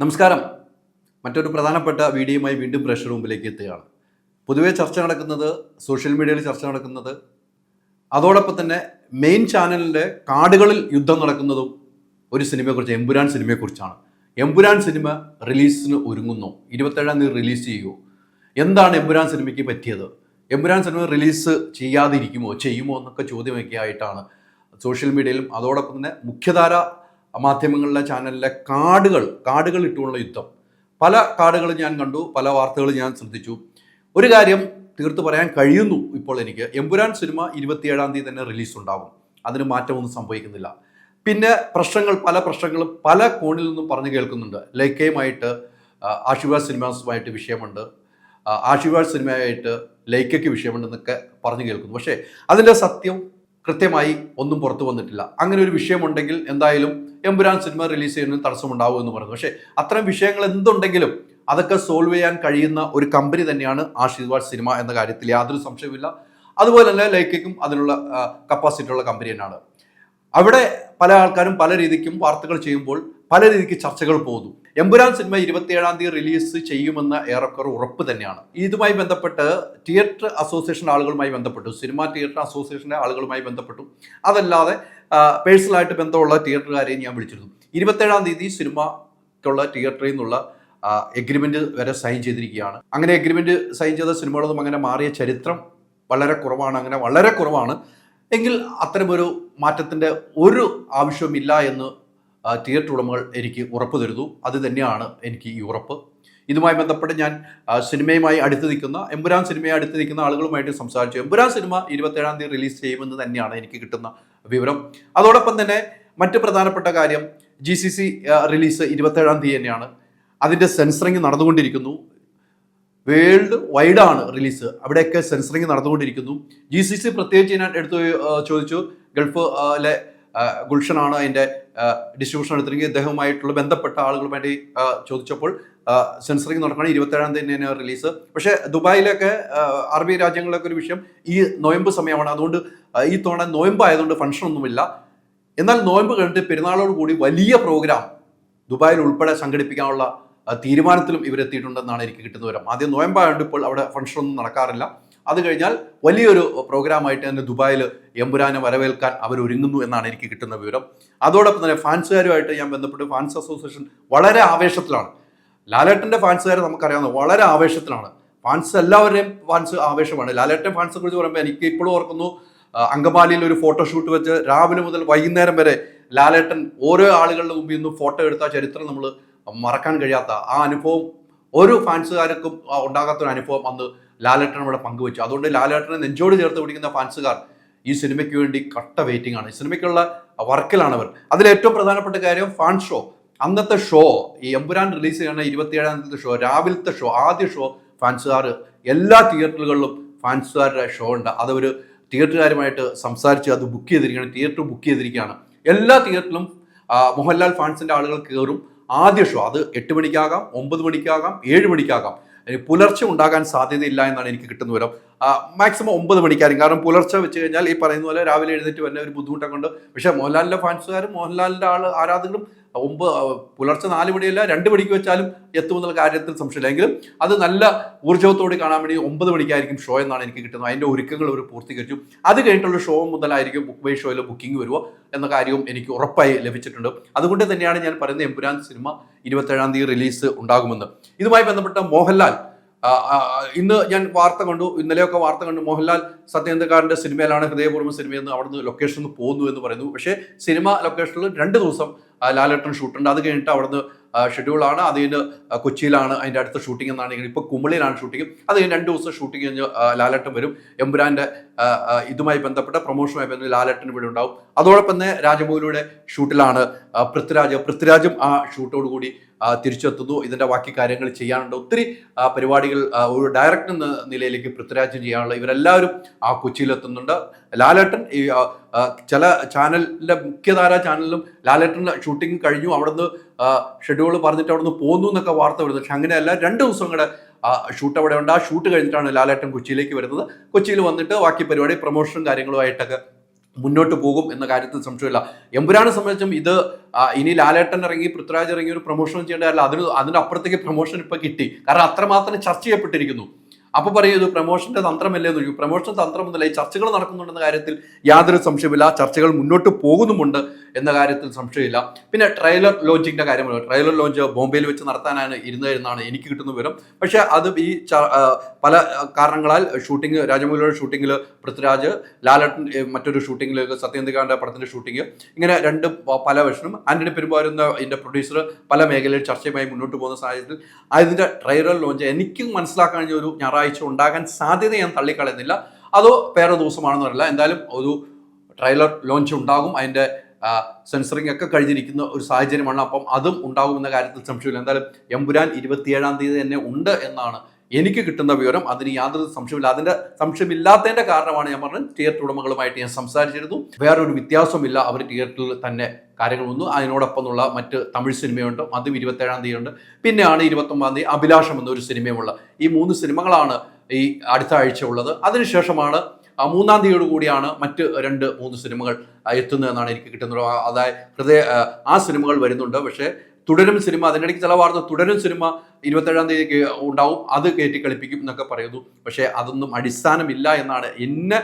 നമസ്കാരം. മറ്റൊരു പ്രധാനപ്പെട്ട വീഡിയോയുമായി വീണ്ടും പ്രഷർ റൂമിലേക്ക് എത്തുകയാണ്. പൊതുവേ ചർച്ച നടക്കുന്നത് സോഷ്യൽ മീഡിയയിൽ ചർച്ച നടക്കുന്നത് അതോടൊപ്പം തന്നെ മെയിൻ ചാനലിന്റെ കാടുകളിൽ യുദ്ധം നടക്കുന്നതും ഒരു സിനിമയെക്കുറിച്ച് എമ്പുരാൻ സിനിമയെക്കുറിച്ചാണ്. എമ്പുരാൻ സിനിമ റിലീസിന് ഒരുങ്ങുന്നു. ഇരുപത്തേഴാം തീയതി റിലീസ് ചെയ്യുമോ എന്താണ് എമ്പുരാൻ സിനിമയ്ക്ക് പറ്റിയത്? എമ്പുരാൻ സിനിമ റിലീസ് ചെയ്യാതിരിക്കുമോ? ചെയ്യുമോ എന്നൊക്കെ ചോദ്യമൊക്കെ ആയിട്ടാണ് സോഷ്യൽ മീഡിയയിലും അതോടൊപ്പം തന്നെ മുഖ്യധാര മാധ്യമങ്ങളിലെ ചാനലിലെ കാർഡുകൾ കാർഡുകൾ ഇട്ടുകൊണ്ടുള്ള യുദ്ധം. പല കാർഡുകൾ ഞാൻ കണ്ടു പല വാർത്തകൾ ഞാൻ ശ്രദ്ധിച്ചു. ഒരു കാര്യം തീർത്ത് പറയാൻ കഴിയുന്നു ഇപ്പോൾ എനിക്ക്. എമ്പുരാൻ സിനിമ ഇരുപത്തിയേഴാം തീയതി തന്നെ റിലീസ് ഉണ്ടാവും അതിന് മാറ്റമൊന്നും സംഭവിക്കുന്നില്ല. പിന്നെ പ്രശ്നങ്ങൾ പല പ്രശ്നങ്ങളും പല കോണിൽ നിന്നും പറഞ്ഞു കേൾക്കുന്നുണ്ട്. ലൈക്കയുമായിട്ട് ആശീർവാദ് സിനിമാസുമായിട്ട് വിഷയമുണ്ട്. ആശീർവാദ് സിനിമയായിട്ട് ലൈക്കയ്ക്ക് വിഷയമുണ്ടെന്നൊക്കെ പറഞ്ഞു കേൾക്കുന്നു. പക്ഷേ അതിന്റെ സത്യം കൃത്യമായി ഒന്നും പുറത്തു വന്നിട്ടില്ല. അങ്ങനെ ഒരു വിഷയമുണ്ടെങ്കിൽ എന്തായാലും എമ്പുരാൻ സിനിമ റിലീസ് ചെയ്യുന്നതിന് തടസ്സമുണ്ടാവും എന്ന് പറയുന്നു. പക്ഷേ അത്തരം വിഷയങ്ങൾ എന്തുണ്ടെങ്കിലും അതൊക്കെ സോൾവ് ചെയ്യാൻ കഴിയുന്ന ഒരു കമ്പനി തന്നെയാണ് ആശീർവാദ് സിനിമ എന്ന കാര്യത്തിൽ യാതൊരു സംശയവുമില്ല. അതുപോലെ തന്നെ ലൈക്കയ്ക്കും അതിനുള്ള കപ്പാസിറ്റി ഉള്ള കമ്പനി തന്നെയാണ്. അവിടെ പല ആൾക്കാരും പല രീതിക്കും വാർത്തകൾ ചെയ്യുമ്പോൾ പല രീതിക്ക് ചർച്ചകൾ പോകുന്നു എമ്പുരാൻ സിനിമ ഇരുപത്തിയേഴാം തീയതി റിലീസ് ചെയ്യുമെന്ന ഏറെക്കുറെ ഉറപ്പ് തന്നെയാണ്. ഇതുമായി ബന്ധപ്പെട്ട് തിയേറ്റർ അസോസിയേഷൻ ആളുകളുമായി ബന്ധപ്പെട്ടു സിനിമ തിയേറ്റർ അസോസിയേഷന്റെ ആളുകളുമായി ബന്ധപ്പെട്ടു. അതല്ലാതെ പേഴ്സണലായിട്ട് ബന്ധമുള്ള തിയേറ്ററുകാരെയും ഞാൻ വിളിച്ചിരുന്നു. ഇരുപത്തേഴാം തീയതി സിനിമയ്ക്കുള്ള തിയേറ്ററിൽ നിന്നുള്ള എഗ്രിമെന്റ് വരെ സൈൻ ചെയ്തിരിക്കുകയാണ്. അങ്ങനെ എഗ്രിമെന്റ് സൈൻ ചെയ്ത സിനിമകളൊന്നും അങ്ങനെ മാറിയ ചരിത്രം വളരെ കുറവാണ് അങ്ങനെ വളരെ കുറവാണ്. എങ്കിൽ അത്തരമൊരു മാറ്റത്തിന്റെ ഒരു ആവശ്യവുമില്ല എന്ന് തിയേറ്റർ ഉടമകൾ എനിക്ക് ഉറപ്പ് തരുന്നു. അത് തന്നെയാണ് എനിക്ക് ഈ ഉറപ്പ്. ഇതുമായി ബന്ധപ്പെട്ട് ഞാൻ സിനിമയുമായി അടുത്ത് നിൽക്കുന്ന എമ്പുരാൻ സിനിമയെ അടുത്ത് നിൽക്കുന്ന ആളുകളുമായിട്ട് സംസാരിച്ചു. എമ്പുരാൻ സിനിമ ഇരുപത്തേഴാം തീയതി റിലീസ് ചെയ്യുമെന്ന് തന്നെയാണ് എനിക്ക് കിട്ടുന്ന വിവരം. അതോടൊപ്പം തന്നെ മറ്റ് പ്രധാനപ്പെട്ട കാര്യം ജി സി സി റിലീസ് ഇരുപത്തേഴാം തീയതി തന്നെയാണ്. അതിന്റെ സെൻസറിങ് നടന്നുകൊണ്ടിരിക്കുന്നു. വേൾഡ് വൈഡാണ് റിലീസ്. അവിടെയൊക്കെ സെൻസറിങ് നടന്നുകൊണ്ടിരിക്കുന്നു. ജി സി സി പ്രത്യേകിച്ച് ഞാൻ എടുത്തു ചോദിച്ചു. ഗൾഫിലെ ഗുൽഷനാണ് അതിന്റെ ഡിസ്ട്രിബ്യൂഷൻ എടുത്തിരിക്കുന്നത്. ഇദ്ദേഹവുമായിട്ടുള്ള ബന്ധപ്പെട്ട ആളുകളുമായിട്ട് ആ, ചോദിച്ചപ്പോൾ സെൻസറിങ് നടക്കണം ഇരുപത്തേഴാം തീയതി തന്നെ റിലീസ് പക്ഷേ ദുബായിലൊക്കെ അറബി രാജ്യങ്ങളിലൊക്കെ ഒരു വിഷയം ഈ നോയമ്പ് സമയമാണ്. അതുകൊണ്ട് ഈ തവണ നോയമ്പ് ആയതുകൊണ്ട് ഫംഗ്ഷൻ ഒന്നുമില്ല. എന്നാൽ നോയമ്പ് കഴിഞ്ഞിട്ട് പെരുന്നാളോട് കൂടി വലിയ പ്രോഗ്രാം ദുബായിൽ ഉൾപ്പെടെ സംഘടിപ്പിക്കാനുള്ള തീരുമാനത്തിലും ഇവരെത്തിയിട്ടുണ്ടെന്നാണ് എനിക്ക് കിട്ടുന്ന വിവരം. ആദ്യം നോയമ്പായതുകൊണ്ട് ഇപ്പോൾ അവിടെ ഫംഗ്ഷൻ ഒന്നും നടക്കാറില്ല. അത് കഴിഞ്ഞാൽ വലിയൊരു പ്രോഗ്രാമായിട്ട് തന്നെ ദുബായിൽ എമ്പുരാനെ വരവേൽക്കാൻ അവർ ഒരുങ്ങുന്നു എന്നാണ് എനിക്ക് കിട്ടുന്ന വിവരം. അതോടൊപ്പം തന്നെ ഫാൻസുകാരുമായിട്ട് ഞാൻ ബന്ധപ്പെട്ട് ഫാൻസ് അസോസിയേഷൻ വളരെ ആവേശത്തിലാണ്. ലാലേട്ടന്റെ ഫാൻസുകാരെ നമുക്കറിയാവുന്ന വളരെ ആവേശത്തിലാണ്. ഫാൻസ് എല്ലാവരുടെയും ഫാൻസ് ആവേശമാണ്. ലാലേട്ടൻ ഫാൻസിനെ കുറിച്ച് പറയുമ്പോൾ എനിക്ക് ഇപ്പോഴും ഓർക്കുന്നു അങ്കമാലിയിൽ ഒരു ഫോട്ടോഷൂട്ട് വെച്ച് രാവിലെ മുതൽ വൈകുന്നേരം വരെ ലാലേട്ടൻ ഓരോ ആളുകളുടെ മുമ്പിൽ നിന്നും ഫോട്ടോ എടുത്ത ചരിത്രം നമ്മൾ മറക്കാൻ കഴിയാത്ത ആ അനുഭവം ഒരു ഫാൻസുകാർക്കും ഉണ്ടാകാത്ത ഒരു അനുഭവം അന്ന് ലാലേട്ടൻ ഇവിടെ പങ്കുവച്ചു. അതുകൊണ്ട് ലാലേട്ടനെ നെഞ്ചോട് ചേർത്ത് പിടിക്കുന്ന ഫാൻസുകാർ ഈ സിനിമയ്ക്ക് വേണ്ടി കട്ട വെയിറ്റിംഗ് ആണ്. ഈ സിനിമയ്ക്കുള്ള വർക്കിലാണ് അവർ അതിൽ ഏറ്റവും പ്രധാനപ്പെട്ട കാര്യം ഫാൻ ഷോ. അന്നത്തെ ഷോ ഈ എമ്പുരാൻ റിലീസ് ചെയ്യുന്ന ഇരുപത്തിയേഴാം തീയതി ഷോ രാവിലത്തെ ഷോ ആദ്യ ഷോ ഫാൻസുകാർ എല്ലാ തിയേറ്ററുകളിലും ഫാൻസുകാരുടെ ഷോ ഉണ്ട്. അതവർ തിയേറ്ററുകാരുമായിട്ട് സംസാരിച്ച് അത് ബുക്ക് ചെയ്തിരിക്കുകയാണ് തിയേറ്റർ ബുക്ക് ചെയ്തിരിക്കുകയാണ്. എല്ലാ തിയേറ്ററിലും മോഹൻലാൽ ഫാൻസിന്റെ ആളുകൾ കയറും ആദ്യ ഷോ അത് എട്ട് മണിക്കാകാം ഒമ്പത് മണിക്കാകാം ഏഴ് മണിക്കാകാം. പുലർച്ചെ ഉണ്ടാകാൻ സാധ്യതയില്ല എന്നാണ് എനിക്ക് കിട്ടുന്ന വിവരം. മാക്സിമം ഒമ്പത് മണിക്കായിരിക്കും. കാരണം പുലർച്ചെ വെച്ച് കഴിഞ്ഞാൽ ഈ പറയുന്ന പോലെ രാവിലെ എഴുന്നേറ്റ് വന്ന ഒരു ബുദ്ധിമുട്ടൊക്കെ ഉണ്ട് പക്ഷേ മോഹൻലാലിന്റെ ഫാൻസുകാരും മോഹൻലാലിന്റെ ആൾ ആരാധകരും ഒമ്പത് പുലർച്ചെ നാല് മണിയല്ല രണ്ട് മണിക്ക് വെച്ചാലും എത്തുമെന്നുള്ള കാര്യത്തിൽ സംശയമില്ല. എങ്കിലും അത് നല്ല ഊർജത്തോടെ കാണാൻ വേണ്ടി ഒമ്പത് മണിക്കായിരിക്കും ഷോ എന്നാണ് എനിക്ക് കിട്ടുന്നത്. അതിന്റെ ഒരുക്കങ്ങൾ അവർ പൂർത്തീകരിച്ചു. അത് കഴിഞ്ഞിട്ടുള്ള ഷോ മുതലായിരിക്കും ബുക്ക് ബൈ ഷോയിൽ ബുക്കിംഗ് വരുമോ എന്ന കാര്യവും എനിക്ക് ഉറപ്പായി ലഭിച്ചിട്ടുണ്ട്. അതുകൊണ്ട് തന്നെയാണ് ഞാൻ പറയുന്നത് എമ്പുരാൻ സിനിമ ഇരുപത്തേഴാം തീയതി റിലീസ് ഉണ്ടാകുമെന്ന്. ഇതുമായി ബന്ധപ്പെട്ട മോഹൻലാൽ ഇന്ന് ഞാൻ വാർത്ത കണ്ടു ഇന്നലെയൊക്കെ വാർത്ത കണ്ടു. മോഹൻലാൽ സത്യേന്ദ്രകാരന്റെ സിനിമയിലാണ് ഹൃദയപൂർവം സിനിമയെന്ന് അവിടുന്ന് ലൊക്കേഷനിൽ പോകുന്നു എന്ന് പറയുന്നു. പക്ഷേ സിനിമ ലൊക്കേഷനിൽ രണ്ട് ദിവസം ലാലേട്ടൻ ഷൂട്ടുണ്ട് അത് കഴിഞ്ഞിട്ട് അവിടുന്ന് ഷെഡ്യൂളാണ് അത് കഴിഞ്ഞ് കൊച്ചിയിലാണ് അതിന്റെ അടുത്ത ഷൂട്ടിംഗ് എന്നാണ്. ഇപ്പോൾ കുമളിയിലാണ് ഷൂട്ടിംഗ് അത് കഴിഞ്ഞ് രണ്ട് ദിവസം ഷൂട്ടിംഗ് കഴിഞ്ഞ് ലാലേട്ടൻ വരും. എമ്പുരാന്റെ ഇതുമായി ബന്ധപ്പെട്ട പ്രൊമോഷനുമായി ബന്ധപ്പെട്ട് ലാലേട്ടൻ ഇവിടെ ഉണ്ടാവും. അതോടൊപ്പം തന്നെ രാജമൗലിയുടെ ഷൂട്ടിലാണ് പൃഥ്വിരാജ് പൃഥ്വിരാജും ആ ഷൂട്ടോട് കൂടി തിരിച്ചെത്തുന്നു. ഇതിന്റെ ബാക്കി കാര്യങ്ങൾ ചെയ്യാനുണ്ട്. ഒത്തിരി പരിപാടികൾ ഒരു ഡയറക്ടർ എന്ന നിലയിലേക്ക് പൃഥ്വിരാജ് ചെയ്യാനുള്ള ഇവരെല്ലാവരും ആ കൊച്ചിയിലെത്തുന്നുണ്ട്. ലാലേട്ടൻ ഈ ചില ചാനലിന്റെ മുഖ്യധാര ചാനലിലും ലാലേട്ടന്റെ ഷൂട്ടിംഗ് കഴിഞ്ഞു. അവിടുന്ന് ഷെഡ്യൂൾ പറഞ്ഞിട്ട് അവിടുന്ന് പോന്നു എന്നൊക്കെ വാർത്ത വരുന്നു. പക്ഷെ അങ്ങനെയല്ല. രണ്ട് ദിവസം കൂടെ ആ ഷൂട്ട് അവിടെ ഉണ്ട്? ആ ഷൂട്ട് കഴിഞ്ഞിട്ടാണ് ലാലേട്ടൻ കൊച്ചിയിലേക്ക് വരുന്നത്. കൊച്ചിയിൽ വന്നിട്ട് ബാക്കി പരിപാടി പ്രൊമോഷനും കാര്യങ്ങളുമായിട്ടൊക്കെ മുന്നോട്ട് പോകും എന്ന കാര്യത്തിൽ സംശയമില്ല. എമ്പുരാനെ സംബന്ധിച്ചും ഇത് ഇനി ലാലേട്ടൻ ഇറങ്ങി പൃഥ്വിരാജ് ഇറങ്ങി ഒരു പ്രൊമോഷൻ ചെയ്യേണ്ടതല്ല. അതിന് അതിന്റെ അപ്പുറത്തേക്ക് പ്രൊമോഷൻ ഇപ്പൊ കിട്ടി. കാരണം അത്രമാത്രം ചർച്ച ചെയ്യപ്പെട്ടിരിക്കുന്നു. അപ്പൊ പറയൂ ഇത് പ്രമോഷന്റെ തന്ത്രമല്ലേ എന്ന് ചോദിക്കും. പ്രൊമോഷൻ തന്ത്രമൊന്നുമില്ല ഈ ചർച്ചകൾ നടക്കുന്നുണ്ടെന്ന കാര്യത്തിൽ യാതൊരു സംശയമില്ല ചർച്ചകൾ മുന്നോട്ട് പോകുന്നുമുണ്ട് എന്ന കാര്യത്തിൽ സംശയമില്ല. പിന്നെ ട്രെയിലർ ലോഞ്ചിങ്ങിന്റെ കാര്യമാണ് ട്രെയിലർ ലോഞ്ച് ബോംബെയിൽ വെച്ച് നടത്താനാണ് ഇരുന്നതെന്നാണ് എനിക്ക് കിട്ടുന്ന വിവരം. പക്ഷേ അത് ഈ പല കാരണങ്ങളാൽ ഷൂട്ടിംഗ് രാജമൗലിയുടെ ഷൂട്ടിങ്ങിൽ പൃഥ്വിരാജ് ലാലട്ടൻ മറ്റൊരു ഷൂട്ടിങ്ങിൽ സത്യന്തികാന്റെ പടത്തിന്റെ ഷൂട്ടിംഗ് ഇങ്ങനെ രണ്ട് പല വശനും ആന്റണി പെരുമ്പാരുന്ന ഇതിന്റെ പ്രൊഡ്യൂസർ പല മേഖലയിൽ ചർച്ചയുമായി മുന്നോട്ട് പോകുന്ന സാഹചര്യത്തിൽ അതിന്റെ ട്രെയിലർ ലോഞ്ച് എനിക്ക് മനസ്സിലാക്കാൻ ഒരു ഞായറാഴ്ച ഉണ്ടാകാൻ സാധ്യത ഞാൻ തള്ളിക്കളയുന്നില്ല. അതോ വേറെ ദിവസമാണെന്ന് അറിയില്ല എന്തായാലും ഒരു ട്രെയിലർ ലോഞ്ച് ഉണ്ടാകും. അതിന്റെ സെൻസറിങ് ഒക്കെ കഴിഞ്ഞിരിക്കുന്ന ഒരു സാഹചര്യമാണ്. അപ്പം അതും ഉണ്ടാകുമെന്ന കാര്യത്തിൽ സംശയമില്ല. എന്തായാലും എമ്പുരാൻ ഇരുപത്തിയേഴാം തീയതി തന്നെ ഉണ്ട് എന്നാണ് എനിക്ക് കിട്ടുന്ന വിവരം അതിന് യാതൊരു സംശയമില്ല അതിന്റെ സംശയമില്ലാത്തതിന്റെ കാരണമാണ് ഞാൻ പറഞ്ഞത്. തിയേറ്റർ ഉടമകളുമായിട്ട് ഞാൻ സംസാരിച്ചിരുന്നു. വേറൊരു വ്യത്യാസമില്ല അവർ തിയേറ്ററിൽ തന്നെ കാര്യങ്ങൾ വന്നു. അതിനോടൊപ്പം എന്നുള്ള മറ്റ് തമിഴ് സിനിമയുണ്ട്. അതും ഇരുപത്തേഴാം തീയതി ഉണ്ട്. പിന്നെയാണ് ഇരുപത്തൊമ്പതാം തീയതി അഭിലാഷം എന്നൊരു സിനിമയുമുള്ള. ഈ മൂന്ന് സിനിമകളാണ് ഈ അടുത്ത ആഴ്ച ഉള്ളത്. അതിനുശേഷമാണ് മൂന്നാം തീയതിയോട് കൂടിയാണ് മറ്റ് രണ്ട് മൂന്ന് സിനിമകൾ എത്തുന്നതെന്നാണ് എനിക്ക് കിട്ടുന്നത്. അതായത് ഹൃദയ ആ സിനിമകൾ വരുന്നുണ്ട്. പക്ഷേ തുടരും സിനിമ അതിനിടയ്ക്ക് ചില വാർത്ത തുടരും സിനിമ ഇരുപത്തേഴാം തീയതി ഉണ്ടാവും. അത് കയറ്റി കളിപ്പിക്കും എന്നൊക്കെ പറയുന്നു. പക്ഷേ അതൊന്നും അടിസ്ഥാനമില്ല എന്നാണ് എന്നെ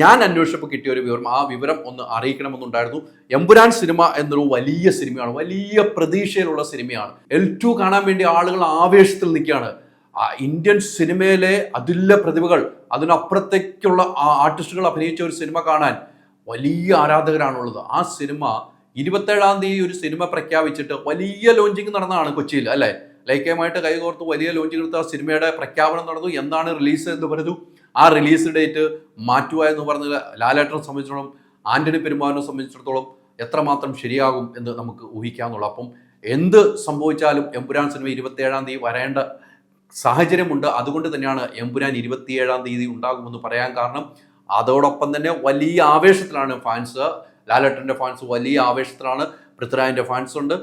ഞാൻ അന്വേഷിച്ചപ്പോൾ കിട്ടിയ ഒരു വിവരം. ആ വിവരം ഒന്ന് അറിയിക്കണമെന്നുണ്ടായിരുന്നു. എമ്പുരാൻ സിനിമ എന്നൊരു വലിയ സിനിമയാണ് വലിയ പ്രതീക്ഷയിലുള്ള സിനിമയാണ്. എൽ ടു കാണാൻ വേണ്ടി ആളുകൾ ആവേശത്തിൽ നിൽക്കുകയാണ്. ഇന്ത്യൻ സിനിമയിലെ അതില്ല പ്രതിഭകൾ അതിനപ്പുറത്തേക്കുള്ള ആർട്ടിസ്റ്റുകൾ അഭിനയിച്ച ഒരു സിനിമ കാണാൻ വലിയ ആരാധകരാണുള്ളത്. ആ സിനിമ ഇരുപത്തേഴാം തീയതി ഒരു സിനിമ പ്രഖ്യാപിച്ചിട്ട് വലിയ ലോഞ്ചിങ് നടന്നതാണ് കൊച്ചിയിൽ അല്ലേ? ലൈക്കയുമായിട്ട് കൈകോർത്ത് വലിയ ലോഞ്ചിങ് എടുത്ത സിനിമയുടെ പ്രഖ്യാപനം നടന്നു. എന്താണ് റിലീസ് എന്ന് പറഞ്ഞു ആ റിലീസ് ഡേറ്റ് മാറ്റുക എന്ന് പറഞ്ഞ ലാലേട്ടനെ സംബന്ധിച്ചിടത്തോളം ആന്റണി പെരുമാറിനെ സംബന്ധിച്ചിടത്തോളം എത്രമാത്രം ശരിയാകും എന്ന് നമുക്ക് ഊഹിക്കാവുന്നുള്ളൂ അപ്പം എന്ത് സംഭവിച്ചാലും എമ്പുരാൻ സിനിമ ഇരുപത്തിയേഴാം തീയതി വരേണ്ട സാഹചര്യമുണ്ട്. അതുകൊണ്ട് തന്നെയാണ് എമ്പുരാൻ ഇരുപത്തിയേഴാം തീയതി ഉണ്ടാകുമെന്ന് പറയാൻ കാരണം. അതോടൊപ്പം തന്നെ വലിയ ആവേശത്തിലാണ് ഫാൻസ് ലാലേട്ടന്റെ ഫാൻസ് വലിയ ആവേശത്തിലാണ് പൃഥ്വിരാജിന്റെ ഫാൻസ് ഉണ്ട്.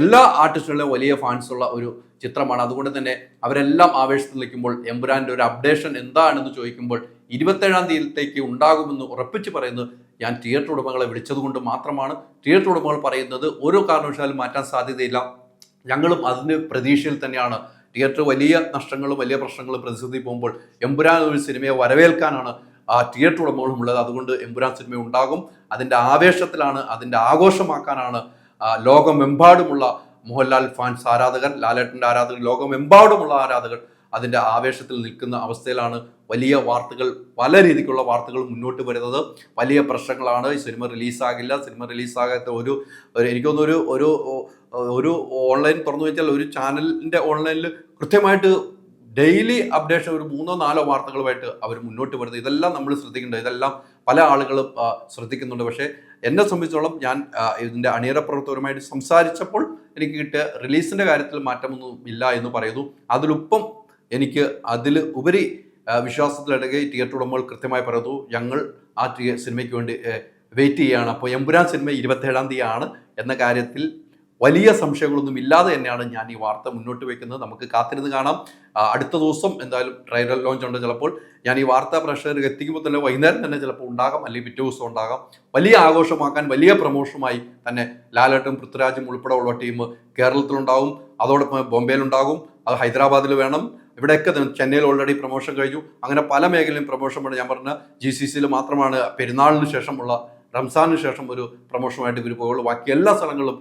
എല്ലാ ആർട്ടിസ്റ്റുകളിലും വലിയ ഫാൻസ് ഉള്ള ഒരു ചിത്രമാണ്. അതുകൊണ്ട് തന്നെ അവരെല്ലാം ആവേശത്തിൽ നിൽക്കുമ്പോൾ എമ്പുരാന്റെ ഒരു അപ്ഡേഷൻ എന്താണെന്ന് ചോദിക്കുമ്പോൾ ഇരുപത്തേഴാം തീയതിയിലേക്ക് ഉണ്ടാകുമെന്ന് ഉറപ്പിച്ച് പറയുന്നത് ഞാൻ തിയേറ്റർ ഉടമകളെ വിളിച്ചതുകൊണ്ട് മാത്രമാണ്. തിയേറ്റർ ഉടമകൾ പറയുന്നത് ഓരോ കാരണവശാലും മാറ്റാൻ സാധ്യതയില്ല. ഞങ്ങളും അതിന് പ്രതീക്ഷയിൽ തന്നെയാണ്. തിയേറ്റർ വലിയ നഷ്ടങ്ങളും വലിയ പ്രശ്നങ്ങളും പ്രതിസന്ധി പോകുമ്പോൾ എമ്പുരാൻ ഒരു സിനിമയെ വരവേൽക്കാനാണ് ആ തിയേറ്റർ ഉടമകളും ഉള്ളത് അതുകൊണ്ട് എമ്പുരാൻ സിനിമ ഉണ്ടാകും. അതിന്റെ ആവേശത്തിലാണ് അതിന്റെ ആഘോഷമാക്കാനാണ് ലോകമെമ്പാടുമുള്ള മോഹൻലാൽ ഫാൻസ് ആരാധകർ ലാലേട്ടന്റെ ആരാധകർ ലോകമെമ്പാടുമുള്ള ആരാധകർ അതിന്റെ ആവേശത്തിൽ നിൽക്കുന്ന അവസ്ഥയിലാണ് വലിയ വാർത്തകൾ പല രീതിക്കുള്ള വാർത്തകൾ മുന്നോട്ട് വരുന്നത്. വലിയ പ്രശ്നങ്ങളാണ്. ഈ സിനിമ റിലീസാകില്ല. സിനിമ റിലീസാകാത്ത ഒരു എനിക്കൊന്നൊരു എനിക്ക് ഒരു ഒരു ഒരു ഓൺലൈൻ തുറന്നു വെച്ചാൽ ഒരു ചാനലിന്റെ ഓൺലൈനിൽ കൃത്യമായിട്ട് ഡെയിലി അപ്ഡേഷൻ ഒരു മൂന്നോ നാലോ വാർത്തകളുമായിട്ട് അവർ മുന്നോട്ട് വരുന്നത്. ഇതെല്ലാം നമ്മൾ ശ്രദ്ധിക്കേണ്ടത് ഇതെല്ലാം പല ആളുകളും ശ്രദ്ധിക്കുന്നുണ്ട്. പക്ഷേ എന്നെ സംബന്ധിച്ചോളം ഞാൻ ഇതിന്റെ അണിയറ പ്രവർത്തകരുമായിട്ട് സംസാരിച്ചപ്പോൾ എനിക്ക് കിട്ടിയ റിലീസിന്റെ കാര്യത്തിൽ മാറ്റമൊന്നും ഇല്ല എന്ന് പറയുന്നു. അതിലൊപ്പം എനിക്ക് അതിൽ ഉപരി വിശ്വാസത്തിലടങ്ങി തിയേറ്റർ ഉടമകൾ കൃത്യമായി പറയുന്നു ഞങ്ങൾ ആ സിനിമയ്ക്ക് വേണ്ടി വെയിറ്റ് ചെയ്യുകയാണ് അപ്പോൾ എമ്പുരാൻ സിനിമ ഇരുപത്തേഴാം തീയതിയാണ് എന്ന കാര്യത്തിൽ വലിയ സംശയങ്ങളൊന്നും ഇല്ലാതെ തന്നെയാണ് ഞാൻ ഈ വാർത്ത മുന്നോട്ട് വയ്ക്കുന്നത് നമുക്ക് കാത്തിരുന്ന് കാണാം. അടുത്ത ദിവസം എന്തായാലും ട്രയൽ ലോഞ്ച് ഉണ്ട് ചിലപ്പോൾ. ഞാൻ ഈ വാർത്ത പ്രേക്ഷകർക്ക് എത്തിക്കുമ്പോൾ തന്നെ വൈകുന്നേരം തന്നെ ചിലപ്പോൾ ഉണ്ടാകാം. അല്ലെങ്കിൽ പിറ്റേ ദിവസം ഉണ്ടാകാം. വലിയ ആഘോഷമാക്കാൻ വലിയ പ്രമോഷനുമായി തന്നെ ലാലേട്ടും പൃഥ്വിരാജും ഉൾപ്പെടെയുള്ള ടീം കേരളത്തിലുണ്ടാകും അതോടൊപ്പം ബോംബെയിലുണ്ടാകും. അത് ഹൈദരാബാദിൽ വേണം. ഇവിടെയൊക്കെ ചെന്നൈയിൽ ഓൾറെഡി പ്രൊമോഷൻ കഴിഞ്ഞു. അങ്ങനെ പല മേഖലയിലും പ്രൊമോഷൻ വേണം. ഞാൻ പറഞ്ഞ ജി സി സിയിൽ മാത്രമാണ് പെരുന്നാളിന് ശേഷമുള്ള റംസാനു ശേഷം ഒരു പ്രൊമോഷനുമായിട്ട് ഇവർ പോകുള്ളൂ ബാക്കി എല്ലാ സ്ഥലങ്ങളും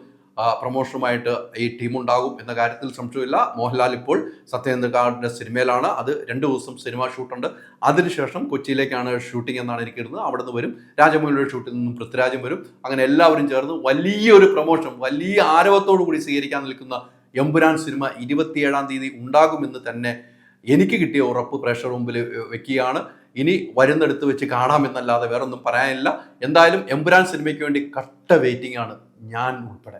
പ്രൊമോഷനുമായിട്ട് ഈ ടീം ഉണ്ടാകും എന്ന കാര്യത്തിൽ സംശയമില്ല. മോഹൻലാൽ ഇപ്പോൾ സത്യേന്ദ്രകാടിന്റെ സിനിമയിലാണ്. അത് രണ്ട് ദിവസം സിനിമ ഷൂട്ടുണ്ട്. അതിനുശേഷം കൊച്ചിയിലേക്കാണ് ഷൂട്ടിംഗ് എന്നാണ് എനിക്ക് ഇരുന്നത് അവിടെ നിന്ന് വരും. രാജമൗലിയുടെ ഷൂട്ടിൽ നിന്നും പൃഥ്വിരാജും വരും. അങ്ങനെ എല്ലാവരും ചേർന്ന് വലിയൊരു പ്രൊമോഷൻ വലിയ ആരവത്തോടു കൂടി സ്വീകരിക്കാൻ നിൽക്കുന്ന എമ്പുരാൻ സിനിമ ഇരുപത്തിയേഴാം തീയതി ഉണ്ടാകുമെന്ന് തന്നെ എനിക്ക് കിട്ടിയ ഉറപ്പ് പ്രേക്ഷകർ മുമ്പിൽ വെക്കുകയാണ്. ഇനി വരുന്നെടുത്ത് വെച്ച് കാണാമെന്നല്ലാതെ വേറൊന്നും പറയാനില്ല. എന്തായാലും എമ്പുരാൻ സിനിമയ്ക്ക് വേണ്ടി കട്ട വെയിറ്റിംഗ് ആണ് ഞാൻ ഉൾപ്പെടെ.